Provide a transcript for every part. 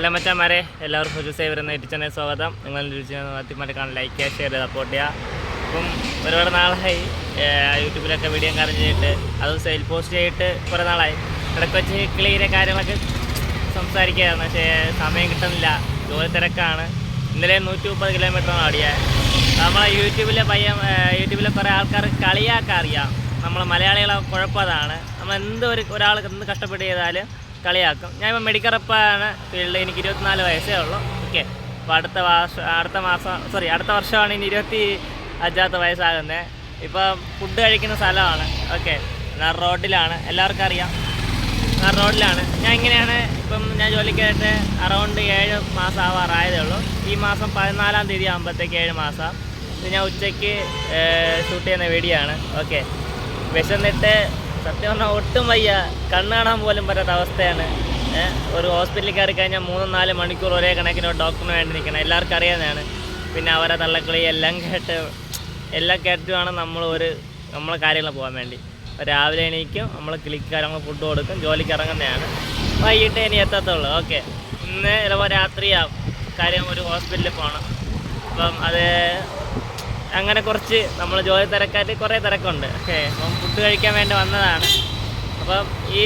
എല്ലാ മച്ചാന്മാരെ എല്ലാവർക്കും ഒരു സേവരുന്ന എറ്റിച്ചനെ സ്വാഗതം. നിങ്ങൾ ആദ്യമായിട്ട് കാണാൻ ലൈക്ക് ചെയ്യുക ഷെയർ ചെയ്ത് സപ്പോർട്ട് ചെയ്യുക അപ്പം ഒരുപാട് നാളായി യൂട്യൂബിലൊക്കെ വീഡിയോ കാര്യം ചെയ്തിട്ട് അത് സെയിൽ പോസ്റ്റ് ചെയ്തിട്ട് കുറേ നാളായി. ഇടയ്ക്ക് വെച്ച് ക്ലീനെ കാര്യങ്ങളൊക്കെ സംസാരിക്കുകയായിരുന്നു പക്ഷേ സമയം കിട്ടുന്നില്ല. ജോലി തിരക്കാണ്. ഇന്നലെ നൂറ്റി മുപ്പത് കിലോമീറ്ററാണ് ഓടിയത് നമ്മളെ യൂട്യൂബിലെ പയ്യ യൂട്യൂബിലെ കുറേ ആൾക്കാർ കളിയാക്കാൻ അറിയാം. നമ്മളെ മലയാളികളെ കുഴപ്പതാണ് നമ്മൾ എന്ത് ഒരു ഒരാൾ എന്ത് കഷ്ടപ്പെട്ട് ചെയ്താലും കളിയാക്കും. ഞാൻ ഇപ്പോൾ മെഡിക്കൽ റെപ്പാണ് ഫീൽഡ് എനിക്ക് ഇരുപത്തിനാല് വയസ്സേ ഉള്ളൂ. ഓക്കെ. അപ്പോൾ അടുത്ത വർഷം അടുത്ത മാസം സോറി അടുത്ത വർഷമാണ് ഇനി ഇരുപത്തി അഞ്ചാമത്തെ വയസ്സാകുന്നത് ഇപ്പോൾ ഫുഡ് കഴിക്കുന്ന സ്ഥലമാണ്. ഓക്കെ. ഞാൻ റോഡിലാണ്. എല്ലാവർക്കും അറിയാം. നർ റോഡിലാണ്. ഞാൻ ഇങ്ങനെയാണ് ഇപ്പം ഞാൻ ജോലിക്കായിട്ട് അറൗണ്ട് ഏഴ് മാസം ആവാറായതേ ഉള്ളൂ. ഈ മാസം പതിനാലാം തീയതി ആകുമ്പോഴത്തേക്ക് ഏഴ് മാസം. ഞാൻ ഉച്ചയ്ക്ക് ഷൂട്ട് ചെയ്യുന്ന വീഡിയോ ആണ് ഓക്കെ. വിശന്നിട്ട് സത്യം പറഞ്ഞാൽ ഒട്ടും വയ്യ. കണ്ണ് കാണാൻ പോലും പറ്റാത്ത അവസ്ഥയാണ്. ഒരു ഹോസ്പിറ്റലിൽ കയറി കഴിഞ്ഞാൽ മൂന്നും നാല് മണിക്കൂർ ഒരേ കണക്കിന് ഡോക്ടറിന് വേണ്ടി നിൽക്കണം. എല്ലാവർക്കും അറിയാവുന്നതാണ്. പിന്നെ അവരെ തള്ളക്കളി എല്ലാം കേട്ട് എല്ലാം കേട്ടിട്ടാണ് നമ്മൾ ഒരു നമ്മളെ കാര്യങ്ങൾ പോകാൻ വേണ്ടി. രാവിലെ എണീക്കും നമ്മൾ നമ്മൾ ഫുഡ് കൊടുക്കും ജോലിക്ക് ഇറങ്ങുന്നതാണ്. വൈകിട്ട് ഇനി എത്തത്തുള്ളൂ. ഓക്കെ ഇന്ന് ചിലപ്പോൾ രാത്രിയാവും. കാര്യം ഒരു ഹോസ്പിറ്റലിൽ പോകണം അപ്പം അത് അങ്ങനെ കുറച്ച് നമ്മൾ ജോലി തിരക്കായിട്ട് കുറേ തിരക്കുണ്ട്. ഓക്കെ അപ്പം ഫുഡ് കഴിക്കാൻ വേണ്ടി വന്നതാണ്. അപ്പം ഈ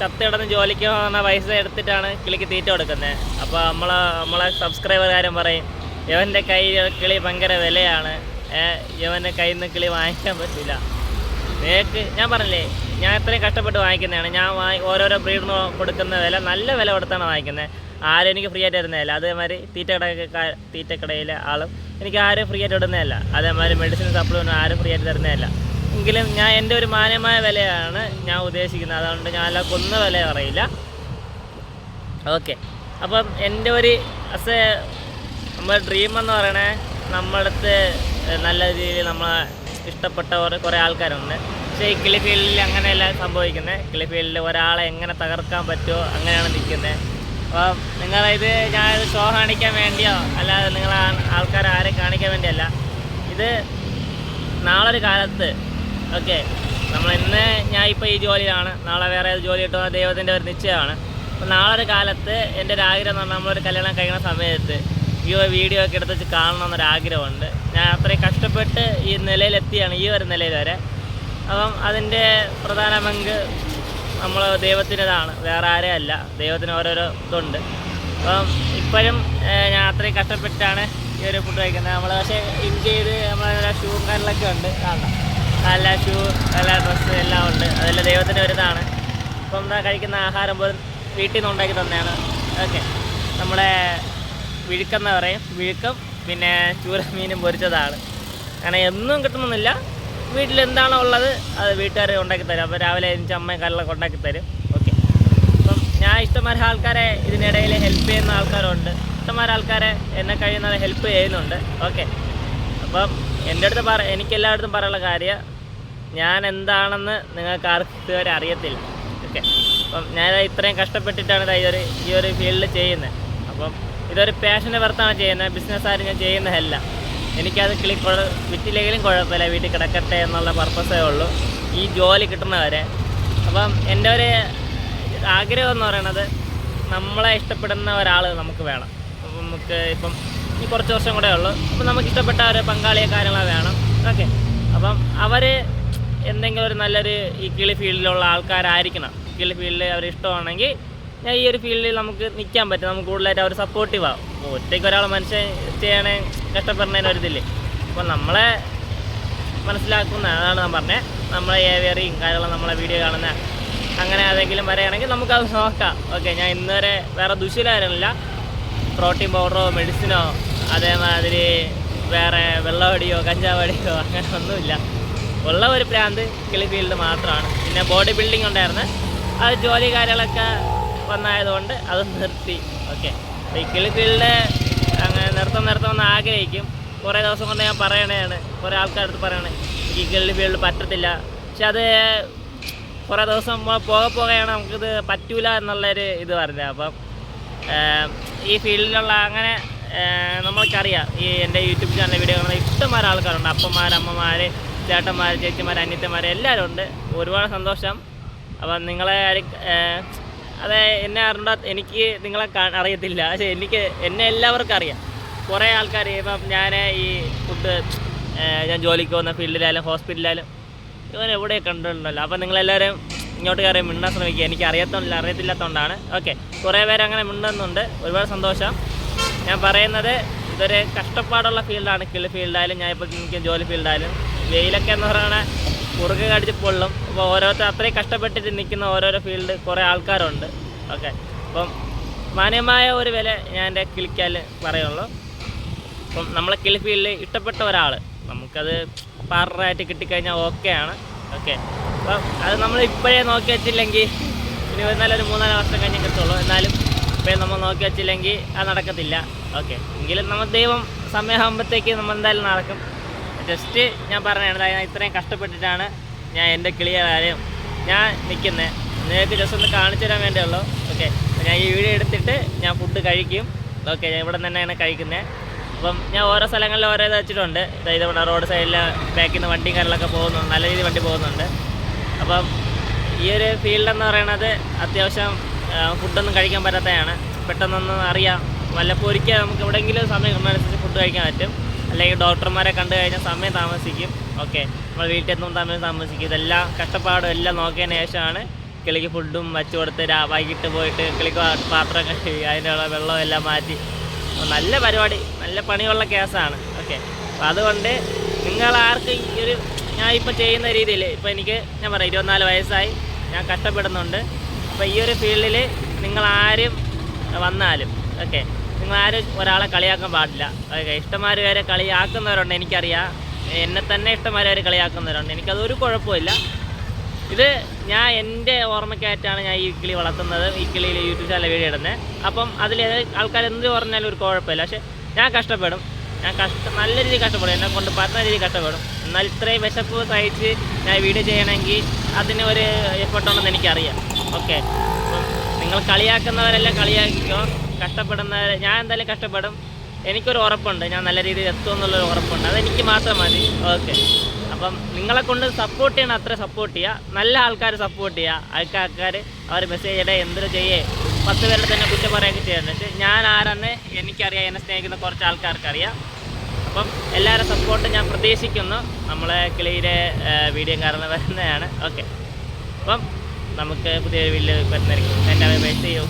ചത്ത കിടന്ന് ജോലിക്ക് പോകുന്ന പൈസ എടുത്തിട്ടാണ് കിളിക്ക് തീറ്റ കൊടുക്കുന്നത് അപ്പോൾ നമ്മളെ നമ്മളെ സബ്സ്ക്രൈബർകാരൻ പറയും ഇവന്റെ കൈ കിളി ഭയങ്കര വിലയാണ്. ഇവന്റെ കയ്യിൽ നിന്ന് കിളി വാങ്ങിക്കാൻ പറ്റില്ല നിനക്ക് ഞാൻ പറഞ്ഞില്ലേ ഞാൻ ഇത്രയും കഷ്ടപ്പെട്ട് വാങ്ങിക്കുന്നതാണ്. ഞാൻ ഓരോരോ ബ്രീഡിന് കൊടുക്കുന്ന വില നല്ല വില കൊടുത്താണ് വാങ്ങിക്കുന്നത് ആരും എനിക്ക് ഫ്രീ ആയിട്ട് തരുന്നതല്ല. അതേമാതിരി തീറ്റ കട തീറ്റക്കടയിലെ ആളും എനിക്ക് ആരും ഫ്രീ ആയിട്ട് ഇടുന്നതല്ല അതേമാതിരി മെഡിസിൻ സപ്ലിമെന്റ് ആരും ഫ്രീ ആയിട്ട് തരുന്നതല്ല. എങ്കിലും ഞാൻ എന്റെ ഒരു മാന്യമായ വിലയാണ് ഞാൻ ഉദ്ദേശിക്കുന്നത്. അതുകൊണ്ട് ഞാൻ അല്ല കൊന്ന വില പറയില്ല. ഓക്കെ അപ്പം എന്റെ ഒരു അസ് എ നമ്മുടെ ഡ്രീം എന്ന് പറയണേ നമ്മളടുത്ത് നല്ല രീതിയിൽ നമ്മളെ ഇഷ്ടപ്പെട്ട കുറേ ആൾക്കാരുണ്ട്. പക്ഷേ ഈ കിളി ഫീൽഡിൽ അങ്ങനെയല്ല സംഭവിക്കുന്നത് കിളി ഫീൽഡിൽ ഒരാളെ എങ്ങനെ തകർക്കാൻ പറ്റുമോ അങ്ങനെയാണ് നിൽക്കുന്നത് അപ്പം നിങ്ങളിത് ഞാനിത് ഷോ കാണിക്കാൻ വേണ്ടിയോ? അല്ലാതെ നിങ്ങൾ ആൾക്കാരെ ആരെ കാണിക്കാൻ വേണ്ടിയല്ല. ഇത് നാളൊരു കാലത്ത് ഓക്കെ നമ്മൾ ഇന്ന് ഞാൻ ഇപ്പോൾ ഈ ജോലിയിലാണ്. നാളെ വേറെ ഏത് ജോലി കിട്ടുമോ ദൈവത്തിന്റെ ഒരു നിശ്ചയമാണ്. അപ്പോൾ നാളൊരു കാലത്ത് എന്റെ ഒരു ആഗ്രഹം എന്ന് പറഞ്ഞാൽ നമ്മളൊരു കല്യാണം കഴിക്കുന്ന സമയത്ത് ഈ ഒരു വീഡിയോ ഒക്കെ എടുത്ത് വെച്ച് കാണണം എന്നൊരു ആഗ്രഹമുണ്ട്. ഞാൻ അത്രയും കഷ്ടപ്പെട്ട് ഈ നിലയിലെത്തിയാണ് ഈ ഒരു നിലയിൽ വരെ. അപ്പം അതിന്റെ പ്രധാന പങ്ക് നമ്മൾ ദൈവത്തിന്റെതാണ്. വേറെ ആരെയും അല്ല ദൈവത്തിന് ഓരോരോ ഇതുണ്ട്. അപ്പം ഇപ്പോഴും ഞാൻ അത്രയും കഷ്ടപ്പെട്ടാണ് ഈ ഒരു ഫുഡ് കഴിക്കുന്നത്. നമ്മൾ പക്ഷേ ഇൻ ചെയ്ത് നമ്മളെ ഷൂ കാര്യങ്ങളൊക്കെ ഉണ്ട്. കാണാം നല്ല ഷൂ നല്ല ഡ്രസ്സ് എല്ലാം ഉണ്ട്. അതെല്ലാം ദൈവത്തിന്റെ ഒരു ഇതാണ് ഇപ്പം എന്താ കഴിക്കുന്ന ആഹാരം പോലും വീട്ടിൽ നിന്ന് ഉണ്ടാക്കി തന്നെയാണ്. ഓക്കെ. നമ്മുടെ വിഴുക്കെന്ന് പറയും. വിഴുക്കം. പിന്നെ ചൂര മീനും പൊരിച്ചതാണ്. കാരണം എന്നും കിട്ടുന്നൊന്നുമില്ല. വീട്ടിൽ എന്താണോ ഉള്ളത് അത് വീട്ടുകാർ ഉണ്ടാക്കി തരും അപ്പോൾ രാവിലെ എനിക്ക് അമ്മയും കല്ലൊക്കെ ഉണ്ടാക്കി തരും ഓക്കെ. അപ്പം ഞാൻ ഇഷ്ടംമാരെ ആൾക്കാരെ ഇതിനിടയിൽ ഹെൽപ്പ് ചെയ്യുന്ന ആൾക്കാരുണ്ട്. ഇഷ്ടംമാരെ ആൾക്കാരെ എന്നെ കഴിയുന്നത് ഹെൽപ്പ് ചെയ്യുന്നുണ്ട്. ഓക്കെ. അപ്പം എന്റെ അടുത്ത് പറ എനിക്ക് എല്ലായിടത്തും പറയാനുള്ള കാര്യം ഞാൻ എന്താണെന്ന് നിങ്ങൾക്ക് ആർക്കും ഇതുവരെ അറിയത്തില്ല. ഓക്കെ. അപ്പം ഞാൻ ഇത്രയും കഷ്ടപ്പെട്ടിട്ടാണ് ഈ ഒരു ഈ ഒരു ഫീൽഡിൽ ചെയ്യുന്നത്. അപ്പം ഇതൊരു പാഷന്റെ പുറത്താണ് ചെയ്യുന്നത്. ബിസിനസ്സായിട്ട് ഞാൻ ചെയ്യുന്നതല്ല. എനിക്കത് കിളി വിറ്റില്ലെങ്കിലും കുഴപ്പമില്ല വീട്ടിൽ കിടക്കട്ടെ എന്നുള്ള പർപ്പസേ ഉള്ളൂ. ഈ ജോലി കിട്ടുന്നവരെ. അപ്പം എന്റെ ഒരു ആഗ്രഹം എന്ന് പറയണത് നമ്മളെ ഇഷ്ടപ്പെടുന്ന ഒരാൾ നമുക്ക് വേണം. അപ്പം നമുക്ക് ഇപ്പം ഈ കുറച്ച് വർഷം കൂടെ ഉള്ളൂ. അപ്പം നമുക്ക് ഇഷ്ടപ്പെട്ട ഒരു പങ്കാളിയെ കാര്യങ്ങളെ വേണം. ഓക്കെ. അപ്പം അവർ എന്തെങ്കിലും ഒരു നല്ലൊരു ഈ കിളി ഫീൽഡിലുള്ള ആൾക്കാരായിരിക്കണം. കിളി ഫീൽഡിൽ അവർ ഇഷ്ടമാണെങ്കിൽ ഞാൻ ഈ ഒരു ഫീൽഡിൽ നമുക്ക് നിൽക്കാൻ പറ്റും. നമുക്ക് കൂടുതലായിട്ട് അവർ സപ്പോർട്ടീവ് ആവും. ഒറ്റയ്ക്ക് ഒരാൾ മനുഷ്യൻ ചെയ്യണേ കഷ്ടപ്പെടുന്നതിന് ഒരിതില്ലേ അപ്പോൾ നമ്മളെ മനസ്സിലാക്കുന്ന അതാണ് ഞാൻ പറഞ്ഞത് നമ്മളെ ഏവിയറിയും കാര്യങ്ങളും നമ്മളെ വീഡിയോ കാണുന്ന അങ്ങനെ ഏതെങ്കിലും വരെയാണെങ്കിൽ നമുക്കത് നോക്കാം. ഓക്കെ ഞാൻ ഇന്ന് വരെ വേറെ ദുശീലമായിരുന്നില്ല പ്രോട്ടീൻ പൗഡറോ മെഡിസിനോ അതേമാതിരി വേറെ വെള്ളവടിയോ കഞ്ചാവടിയോ അങ്ങനെ ഒന്നുമില്ല. ഉള്ള ഒരു പ്രാന്ത് കിളി ഫീൽഡ് മാത്രമാണ്. പിന്നെ ബോഡി ബിൽഡിംഗ് ഉണ്ടായിരുന്നു. അത് ജോലി കാര്യങ്ങളൊക്കെ വന്നായതുകൊണ്ട് അത് നിർത്തി. ഓക്കെ ഈ കിളി ഫീൽഡ് നിർത്തം നിർത്തമെന്ന് ആഗ്രഹിക്കും. കുറേ ദിവസം കൊണ്ട് ഞാൻ പറയണതാണ്. കുറേ ആൾക്കാരടുത്ത് പറയണേ. എനിക്ക് കിളി ഫീൽഡ് പറ്റത്തില്ല. പക്ഷെ അത് കുറേ ദിവസം പോകെ പോകെയാണ് നമുക്കിത് പറ്റൂല എന്നുള്ളൊരു ഇത് പറഞ്ഞത്. അപ്പം ഈ ഫീൽഡിലുള്ള അങ്ങനെ നമ്മൾക്കറിയാം. ഈ എന്റെ യൂട്യൂബ് ചാനൽ വീഡിയോ കാണുന്ന ഇഷ്ടംമാരെ ആൾക്കാരുണ്ട്. അപ്പന്മാർ അമ്മമാർ ചേട്ടന്മാർ ചേച്ചിമാർ അനിയത്തിമാർ എല്ലാവരും ഉണ്ട്. ഒരുപാട് സന്തോഷം. അപ്പം നിങ്ങളെ അതെ എന്നെ അറിഞ്ഞാൽ എനിക്ക് നിങ്ങളെ അറിയത്തില്ല. പക്ഷേ എനിക്ക് എന്നെ എല്ലാവർക്കും അറിയാം. കുറേ ആൾക്കാർ ഇപ്പം ഞാൻ ഈ ഫുഡ് ഞാൻ ജോലിക്ക് പോകുന്ന ഫീൽഡിലായാലും ഹോസ്പിറ്റലിലായാലും ഇവൻ എവിടെ കണ്ടിട്ടുണ്ടല്ലോ? അപ്പം നിങ്ങളെല്ലാവരും ഇങ്ങോട്ട് കയറി മിണ്ടാൻ ശ്രമിക്കുക. എനിക്ക് അറിയത്തില്ല അറിയത്തില്ലാത്തതുകൊണ്ടാണ് ഓക്കെ കുറേ പേര് അങ്ങനെ മിണ്ടുന്നുണ്ട്. ഒരുപാട് സന്തോഷം. ഞാൻ പറയുന്നത് ഇതൊരു കഷ്ടപ്പാടുള്ള ഫീൽഡാണ്. കിളി ഫീൽഡായാലും ഞാൻ ഇപ്പോൾ എനിക്ക് ജോലി ഫീൽഡായാലും. വെയിലൊക്കെ എന്ന് പറയുന്നത് കുറുക്ക് കടിച്ച് പൊള്ളും. അപ്പോൾ ഓരോരുത്തർ അത്രയും കഷ്ടപ്പെട്ടിട്ട് നിൽക്കുന്ന ഓരോരോ ഫീൽഡ് കുറേ ആൾക്കാരുണ്ട്. ഓക്കെ അപ്പം മാന്യമായ ഒരു വില ഞാൻ എന്റെ കിളിക്കാൽ പറയുള്ളൂ. അപ്പം നമ്മളെ കിളി ഫീൽഡിൽ ഇഷ്ടപ്പെട്ട ഒരാൾ നമുക്കത് പാർട്ണറായിട്ട് കിട്ടിക്കഴിഞ്ഞാൽ ഓക്കെയാണ്. ഓക്കെ. അപ്പം അത് നമ്മൾ ഇപ്പോഴേ നോക്കി വെച്ചില്ലെങ്കിൽ ഇനി എന്നാലും ഒരു മൂന്നാൽ വർഷം കഴിഞ്ഞ് കിട്ടുള്ളൂ എന്നാലും ഇപ്പോഴേ നമ്മൾ നോക്കി വെച്ചില്ലെങ്കിൽ അത് നടക്കത്തില്ല. ഓക്കെ. എങ്കിലും നമ്മൾ ദൈവം സമയമാകുമ്പോഴത്തേക്ക് നമ്മൾ എന്തായാലും നടക്കും. ജസ്റ്റ് ഞാൻ പറഞ്ഞതാണ് ഞാൻ ഇത്രയും കഷ്ടപ്പെട്ടിട്ടാണ് ഞാൻ എന്റെ കിളിയ കാര്യം ഞാൻ നിൽക്കുന്നത് നിങ്ങൾക്ക് ജസ്റ്റ് ഒന്ന് കാണിച്ചു തരാൻ വേണ്ടിയുള്ളൂ ഓക്കെ. ഞാൻ ഈ വീഡിയോ എടുത്തിട്ട് ഞാൻ ഫുഡ് കഴിക്കും. ഓക്കെ. ഞാൻ ഇവിടെ തന്നെയാണ് കഴിക്കുന്നത് അപ്പം ഞാൻ ഓരോ സ്ഥലങ്ങളിൽ ഓരോ ഇത് വെച്ചിട്ടുണ്ട്. അതായത് ഇവിടെ റോഡ് സൈഡിൽ ബാക്കിൽ നിന്ന് വണ്ടിയും കാര്യങ്ങളൊക്കെ പോകുന്നുണ്ട്. നല്ല രീതിയിൽ വണ്ടി പോകുന്നുണ്ട്. അപ്പം ഈ ഒരു ഫീൽഡ് എന്ന് പറയുന്നത് അത്യാവശ്യം ഫുഡൊന്നും കഴിക്കാൻ പറ്റാത്തതാണ്. പെട്ടെന്നൊന്നും അറിയാം. വല്ലപ്പോൾ ഒരിക്കൽ നമുക്ക് എവിടെയെങ്കിലും സമയം കിട്ടുന്നതനുസരിച്ച് ഫുഡ് കഴിക്കാൻ പറ്റും. അല്ലെങ്കിൽ ഡോക്ടർമാരെ കണ്ടു കഴിഞ്ഞാൽ സമയം താമസിക്കും. ഓക്കെ. നമ്മൾ വീട്ടിൽ എത്തുമ്പോൾ സമയം താമസിക്കും. ഇതെല്ലാം കഷ്ടപ്പാടും എല്ലാം നോക്കിയതിന് ശേഷമാണ് കിളിക്ക് ഫുഡും വച്ചു കൊടുത്ത് വൈകിട്ട് പോയിട്ട് കിളിക്ക് പാ- പാത്രം കഴുകി അതിനുള്ള വെള്ളം എല്ലാം മാറ്റി നല്ല പരിപാടി നല്ല പണിയുള്ള കേസാണ്. ഓക്കെ അപ്പോൾ അതുകൊണ്ട് നിങ്ങൾ ആർക്കും ഈ ഒരു ഞാൻ ഇപ്പോൾ ചെയ്യുന്ന രീതിയിൽ ഇപ്പോൾ എനിക്ക് ഞാൻ പറയാം ഇരുപത്തിനാല് വയസ്സായി ഞാൻ കഷ്ടപ്പെടുന്നുണ്ട്. അപ്പോൾ ഈ ഒരു ഫീൽഡിൽ നിങ്ങൾ ആരും വന്നാലും ഓക്കെ നിങ്ങൾ ആരും ഒരാളെ കളിയാക്കാൻ പാടില്ല. ഓക്കെ ഇഷ്ടമാര് വരെ കളിയാക്കുന്നവരുണ്ട് എനിക്കറിയാം. എന്നെ തന്നെ ഇഷ്ടമാര് വരെ കളിയാക്കുന്നവരുണ്ട്. എനിക്കതൊരു കുഴപ്പമില്ല. ഇത് ഞാൻ എന്റെ ഓർമ്മയ്ക്കായിട്ടാണ് ഞാൻ ഈ കിളി വളർത്തുന്നത്. ഈ കിളിയിൽ യൂട്യൂബ് ചാനൽ വീഡിയോ ഇടുന്നത് അപ്പം അതിൽ ആൾക്കാർ എന്ത് പറഞ്ഞാലും ഒരു കുഴപ്പമില്ല. പക്ഷെ ഞാൻ കഷ്ടപ്പെടും. ഞാൻ കഷ്ട നല്ല രീതിയിൽ കഷ്ടപ്പെടും. എന്നെ കൊണ്ട് പറ്റുന്ന രീതിയിൽ കഷ്ടപ്പെടും. എന്നാൽ ഇത്രയും വിശപ്പ് സഹിച്ച് ഞാൻ വീഡിയോ ചെയ്യണമെങ്കിൽ അതിന് ഒരു എഫർട്ടുണ്ടെന്ന് എനിക്കറിയാം. ഓക്കെ അപ്പം നിങ്ങൾ കളിയാക്കുന്നവരെല്ലാം കളിയാക്കിക്കോ. കഷ്ടപ്പെടുന്നവർ ഞാൻ എന്തായാലും കഷ്ടപ്പെടും. എനിക്കൊരു ഉറപ്പുണ്ട്. ഞാൻ നല്ല രീതിയിൽ എത്തുമെന്നുള്ളൊരു ഉറപ്പുണ്ട്. അതെനിക്ക് മാത്രം മതി. ഓക്കെ അപ്പം നിങ്ങളെ കൊണ്ട് സപ്പോർട്ട് ചെയ്യണം അത്ര സപ്പോർട്ട് ചെയ്യുക നല്ല ആൾക്കാർ സപ്പോർട്ട് ചെയ്യുക ആൾക്കാർ അവർ മെസ്സേജ് ഇടേ എന്തൊരു ചെയ്യേ. പത്ത് പേരുടെ തന്നെ കുറ്റം പറയുകയൊക്കെ ചെയ്യുന്നുണ്ട് പക്ഷേ ഞാൻ ആരാന്ന് എനിക്കറിയാം എന്നെ സ്നേഹിക്കുന്ന കുറച്ച് ആൾക്കാർക്കറിയാം. അപ്പം എല്ലാവരും സപ്പോർട്ട് ഞാൻ പ്രതീക്ഷിക്കുന്നു. നമ്മളെ കിളിയിലെ വീഡിയോ കാരണം വരുന്നതാണ് ഓക്കെ. അപ്പം നമുക്ക് പുതിയൊരു വീട്ടിൽ വരുന്നതായിരിക്കും. എന്റെ അഭിപ്രായം ചെയ്യൂ